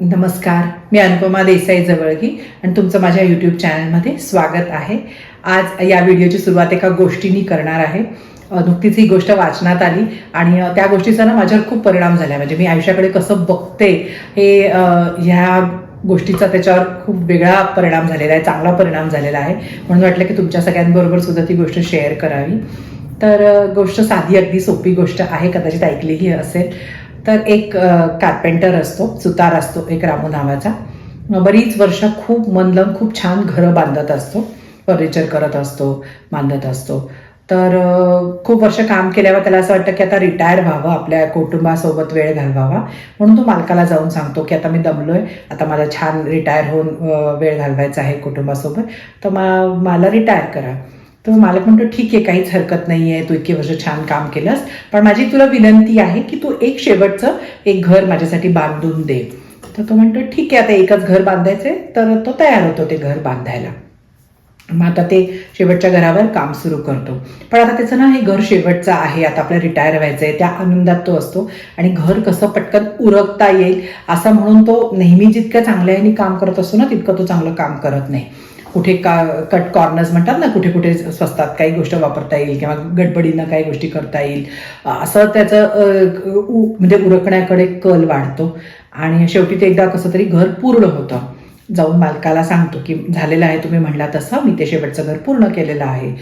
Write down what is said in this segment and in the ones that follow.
नमस्कार मी अनुपमा देसाई जवळगी आणि तुमचं माझ्या यूट्यूब चॅनलमध्ये स्वागत आहे. आज या व्हिडिओची सुरुवात एका गोष्टीनी करणार आहे. नुकतीच ही गोष्ट वाचनात आली आणि त्या गोष्टीचा ना माझ्यावर खूप परिणाम झाला म्हणजे मी आयुष्याकडे कसं बघते हे ह्या गोष्टीचा त्याच्यावर खूप वेगळा परिणाम झालेला आहे चांगला परिणाम झालेला आहे. म्हणून वाटलं की तुमच्या सगळ्यांबरोबर सुद्धा ती गोष्ट शेअर करावी. तर गोष्ट साधी अगदी सोपी गोष्ट आहे कदाचित ऐकलीही असेल. तर एक कार्पेंटर असतो सुतार असतो एक रामू नावाचा. बरीच वर्ष खूप मन खूप छान घरं बांधत असतो. फर्निचर करत असतो बांधत असतो. तर खूप वर्ष काम केल्यावर त्याला असं वाटतं की आता रिटायर व्हावं आपल्या कुटुंबासोबत वेळ घालवावा. म्हणून तो मालकाला जाऊन सांगतो की आता मी दमलोय आता मला छान रिटायर होऊन वेळ घालवायचा आहे कुटुंबासोबत. तर मा मला रिटायर करा. तर मला म्हणतो ठीक आहे काहीच हरकत नाही आहे तू इतके वर्ष छान काम केलंस पण माझी तुला विनंती आहे की तू एक शेवटचं एक घर माझ्यासाठी बांधून दे. तर तो म्हणतो ठीक आहे आता एकच घर बांधायचंय. तर तो तयार होतो ते घर बांधायला. मग आता ते शेवटच्या घरावर काम सुरू करतो. पण आता त्याचं ना हे घर शेवटचं आहे आता आपलं रिटायर व्हायचं आहे त्या आनंदात तो असतो आणि घर कसं पटकन उरकता येईल असं म्हणून तो नेहमी जितक्या चांगल्याने काम करत असतो ना तितकं तो चांगलं काम करत नाही. कुठे का कट कॉर्नर्स म्हणतात ना कुठे कुठे स्वस्तात काही गोष्ट वापरता येईल किंवा गडबडीनं काही गोष्टी करता येईल. असं त्याचं उ- म्हणजे उरकण्याकडे कल वाढतो. आणि शेवटी ते एकदा कसं तरी घर पूर्ण होतं. जाऊन मालकाला सांगतो की झालेलं आहे तुम्ही म्हणला तसं मी ते शेवटचं घर पूर्ण केलेलं आहे.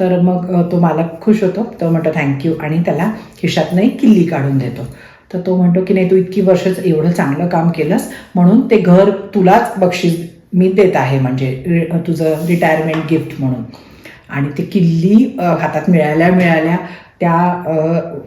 तर मग तो मालक खुश होतो. तो म्हणतो थँक्यू आणि त्याला खिशातनं एक किल्ली काढून देतो. तर तो म्हणतो की नाही तू इतकी वर्षच एवढं चांगलं काम केलंस म्हणून ते घर तुलाच बक्षीस मी देत आहे म्हणजे तुझं रिटायरमेंट गिफ्ट म्हणून. आणि ती किल्ली हातात मिळाल्या मिळाल्या त्या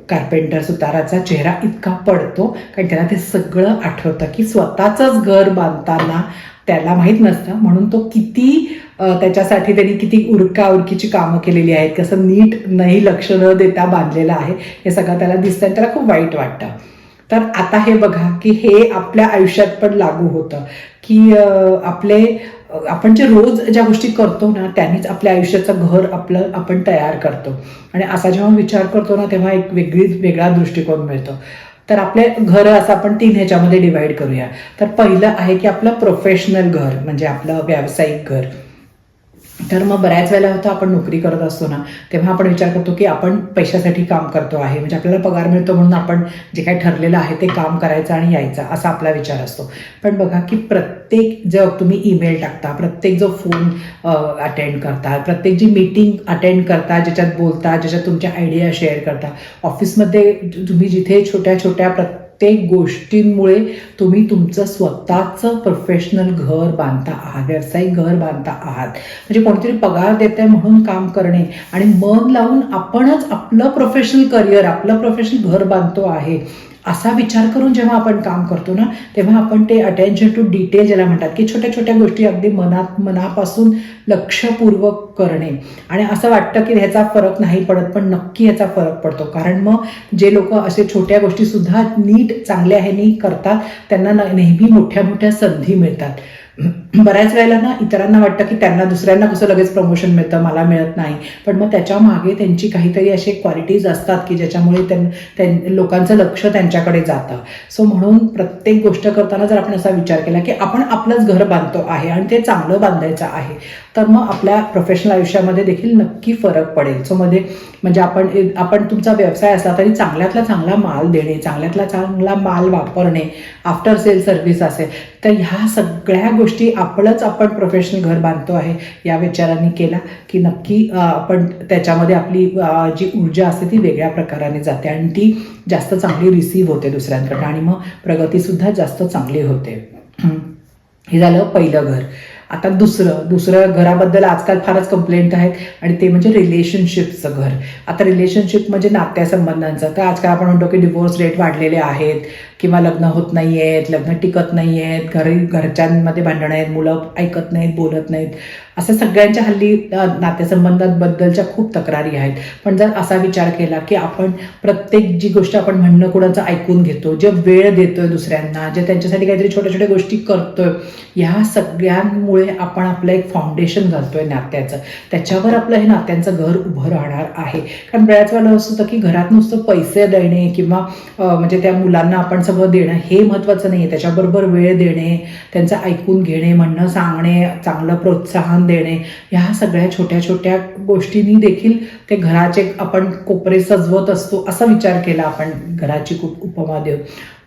कार्पेंटर सुताराचा चेहरा इतका पडतो कारण त्याला ते सगळं आठवतं की स्वतःचंच घर बांधताना त्याला माहीत नसतं. म्हणून तो किती त्याच्यासाठी त्यांनी किती उरका उरकीची कामं केलेली आहेत कसं नीट नाही लक्ष न देता बांधलेलं आहे हे सगळं त्याला दिसतं आणि त्याला खूप वाईट वाटतं. तर आता हे बघा की हे आपल्या आयुष्यात पण लागू होतं. की आपले आपण जे रोज ज्या गोष्टी करतो ना त्यांनीच आपल्या आयुष्याचं घर आपलं आपण तयार करतो. आणि असा जेव्हा विचार करतो ना तेव्हा एक वेगळीच वेगळा दृष्टिकोन मिळतो. तर आपले घर असं आपण तीन ह्याच्यामध्ये डिवाईड करूया. तर पहिलं आहे की आपलं प्रोफेशनल घर म्हणजे आपलं व्यावसायिक घर. तर मग बऱ्याच वेळेला होतं आपण नोकरी करत असतो ना तेव्हा आपण विचार करतो की आपण पैशासाठी काम करतो आहे. म्हणजे आपल्याला पगार मिळतो म्हणून आपण जे काही ठरलेलं आहे ते काम करायचं आणि यायचं असा आपला विचार असतो. पण बघा की प्रत्येक जो तुम्ही ईमेल टाकता प्रत्येक जो फोन अटेंड करता प्रत्येक जी मीटिंग अटेंड करता ज्याच्यात बोलता ज्याच्यात तुमच्या आयडिया शेअर करता ऑफिसमध्ये तुम्ही जिथे छोट्या छोट्या प्रत्येक गोष्टींमुळे तुम्ही तुमचं स्वतःचं प्रोफेशनल घर बांधता आहात व्यावसायिक घर बांधता आहात. म्हणजे कोणतरी पगार देत आहे म्हणून काम करणे आणि मन लावून आपणच आपलं प्रोफेशनल करिअर आपलं प्रोफेशनल घर बांधतो आहे. असा विचार करून जेव्हा आपण काम करतो ना तेव्हा आपण ते अटेन्शन टू डिटेल ज्याला म्हणतात की छोट्या छोट्या गोष्टी अगदी मनात मनापासून लक्षपूर्वक करणे. आणि असं वाटतं की ह्याचा फरक नाही पडत पण नक्की ह्याचा फरक पडतो. कारण मग जे लोक असे छोट्या गोष्टी सुद्धा नीट चांगल्या ह्यानी करतात त्यांना नेहमी मोठ्या मोठ्या संधी मिळतात. बऱ्याच वेळेला ना इतरांना वाटतं की त्यांना दुसऱ्यांना कसं लगेच प्रमोशन मिळतं मला मिळत नाही. पण मग त्याच्यामागे त्यांची काहीतरी असे क्वालिटीज असतात की ज्याच्यामुळे त्यां त्यां- लोकांचं लक्ष त्यांच्याकडे जातं. सो म्हणून प्रत्येक गोष्ट करताना जर आपण असा विचार केला की आपण आपलंच घर बांधतो आहे आणि ते चांगलं बांधायचं आहे तर मग आपल्या प्रोफेशनल आयुष्यामध्ये देखील नक्की फरक पडेल. सो मध्ये म्हणजे आपण आपण तुमचा व्यवसाय असला तरी चांगल्यातला चांगला माल देणे चांगल्यातला चांगला माल वापरणे आफ्टर सेल सर्व्हिस असेल तर ह्या सगळ्या गोष्टी आपणच आपण प्रोफेशनल घर बांधतो आहे या विचारांनी केला की नक्की आपण त्याच्यामध्ये आपली जी ऊर्जा असते ती वेगळ्या प्रकाराने जाते आणि ती जास्त चांगली रिसीव्ह होते दुसऱ्यांकडनं आणि मग प्रगतीसुद्धा जास्त चांगली होते. हे झालं पहिलं घर. आता दुसरं दुसरं घराबद्दल आजकाल फारच कंप्लेंट आहेत आणि ते म्हणजे रिलेशनशिपचं घर. आता रिलेशनशिप म्हणजे नात्यासंबंधांचं. तर आजकाल आपण म्हणतो की डिवोर्स रेट वाढलेले आहेत. किंवा लग्न होत नाही आहेत लग्न टिकत नाही आहेत घरी घरच्यांमध्ये भांडणं आहेत मुलं ऐकत नाहीत बोलत नाहीत. असं सगळ्यांच्या हल्ली नातेसंबंधांबद्दलच्या खूप तक्रारी आहेत. पण जर असा विचार केला की आपण प्रत्येक जी गोष्ट आपण म्हणणं कुणाचं ऐकून घेतो जे वेळ देतोय दुसऱ्यांना जे त्यांच्यासाठी काहीतरी छोट्या छोट्या गोष्टी करतोय ह्या सगळ्यांमुळे आपण आपलं एक फाउंडेशन घालतोय नात्याचं. त्याच्यावर आपलं हे नात्यांचं घर उभं राहणार आहे. कारण बऱ्याच वेळेला असं होतं की घरात नुसतं पैसे देणे किंवा म्हणजे त्या मुलांना आपण सगळं देणं हे महत्त्वाचं नाही आहे त्याच्याबरोबर वेळ देणे त्यांचं ऐकून घेणे म्हणणं सांगणे चांगलं प्रोत्साहन देणे ह्या सगळ्या छोट्या छोट्या गोष्टींनी देखील ते घराचे आपण कोपरे सजवत असतो असा विचार केला आपण घराची खूप उपमा देऊ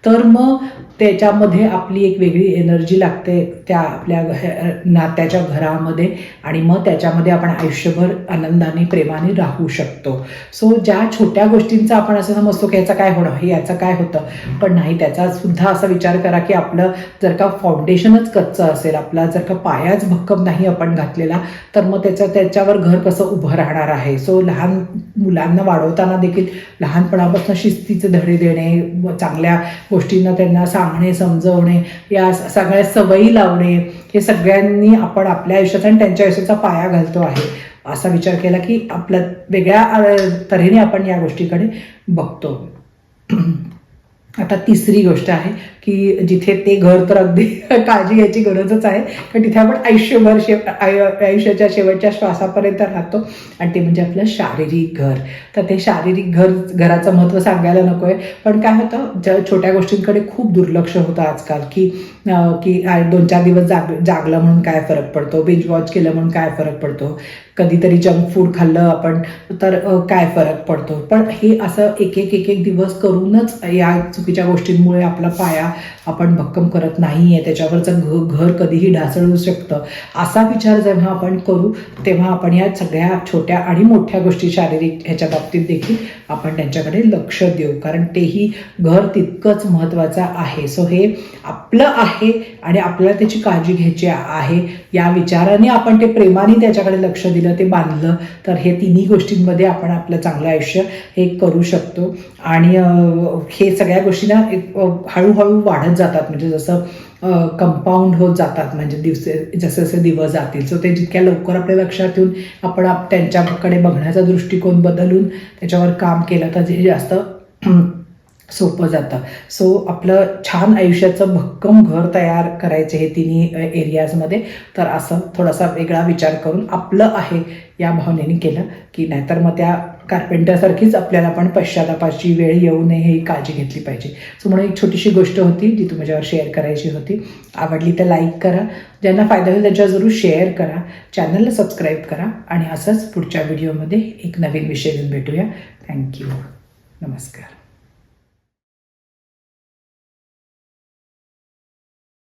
तर मग त्याच्यामध्ये आपली एक वेगळी एनर्जी लागते त्या आपल्या घ- नात्याच्या घरामध्ये आणि मग त्याच्यामध्ये आपण आयुष्यभर आनंदाने प्रेमाने राहू शकतो. सो ज्या छोट्या गोष्टींचा आपण असं समजतो की याचं काय होणं हे याचं काय होतं पण नाही त्याचा सुद्धा असा विचार करा की आपलं जर का फाउंडेशनच कच्चं असेल आपला जर का पायाच भक्कम नाही आपण घातलेला तर मग त्याचं त्याच्यावर घर कसं उभं राहणार आहे? सो लहान मुलांना वाढवताना देखील लहानपणापासून शिस्तीचे धडे देणे व चांगल्या गोष्टींना त्यांना सांगणे समजवणे या सगळ्या सवयी लावणे हे सगळ्यांनी आपण आपल्या आयुष्यात आणि त्यांच्या आयुष्याचा पाया घालतो आहे. असा विचार केला की आपल्या वेगळ्या तऱ्हेने आपण या गोष्टीकडे बघतो. आता तिसरी गोष्ट आहे की जिथे ते घर तर अगदी काळजी घ्यायची गरजच आहे कारण तिथे आपण आयुष्यभर शे आयुष्याच्या शेवटच्या श्वासापर्यंत राहतो. आणि ते म्हणजे आपलं शारीरिक घर. तर ते शारीरिक घर घराचं महत्त्व सांगायला नको आहे पण काय होतं ज्या छोट्या गोष्टींकडे खूप दुर्लक्ष होतं आजकाल की की दोन चार दिवस जाग जागलं म्हणून काय फरक पडतो बिंज वॉच केलं म्हणून काय फरक पडतो. कधीतरी जंक फूड खाल्लं आपण तर काय फरक पडतो? पण हे असं एक एक एक एक दिवस करूनच या चुकीच्या गोष्टींमुळे आपला पाया आपण भक्कम करत नाही आहे त्याच्यावरचं घ घर कधीही ढासळू शकतं. असा विचार जेव्हा आपण करू तेव्हा आपण या सगळ्या छोट्या आणि मोठ्या गोष्टी शारीरिक ह्याच्या बाबतीत देखील आपण त्यांच्याकडे लक्ष देऊ. कारण तेही घर तितकंच महत्त्वाचं आहे. सो हे आपलं आहे आणि आपल्याला त्याची काळजी घ्यायची आहे. या विचाराने आपण ते प्रेमाने त्याच्याकडे लक्ष दिलं ते बांधलं तर हे तिन्ही गोष्टींमध्ये आपण आपलं चांगलं आयुष्य हे करू शकतो. आणि हे सगळ्या गोष्टींना एक, हळूहळू वाढत जातात. म्हणजे जसं कंपाऊंड होत जातात. म्हणजे दिवसे जसे जसे दिवस जातील. सो ते जितक्या लवकर आपल्या लक्षात येऊन आपण आप- त्यांच्याकडे बघण्याचा दृष्टिकोन बदलून त्याच्यावर काम केलं तर जे जास्त सोपं जातं. सो आपलं छान आयुष्याचं भक्कम घर तयार करायचे हे तिन्ही एरियाजमध्ये तर असं थोडासा वेगळा विचार करून आपलं आहे या भावनेने केलं की नाहीतर मग त्या कार्पेंटरसारखीच आपल्याला पण पश्चातापाची वेळ येऊ नये ही काळजी घेतली पाहिजे. सो म्हणून एक छोटीशी गोष्ट होती जी तुमच्यावर शेअर करायची होती. आवडली तर लाईक करा. ज्यांना फायदा होईल त्यांच्या जरूर शेअर करा. चॅनलला सबस्क्राईब करा. आणि असंच पुढच्या व्हिडिओमध्ये एक नवीन विषय घेऊन भेटूया. थँक्यू नमस्कार.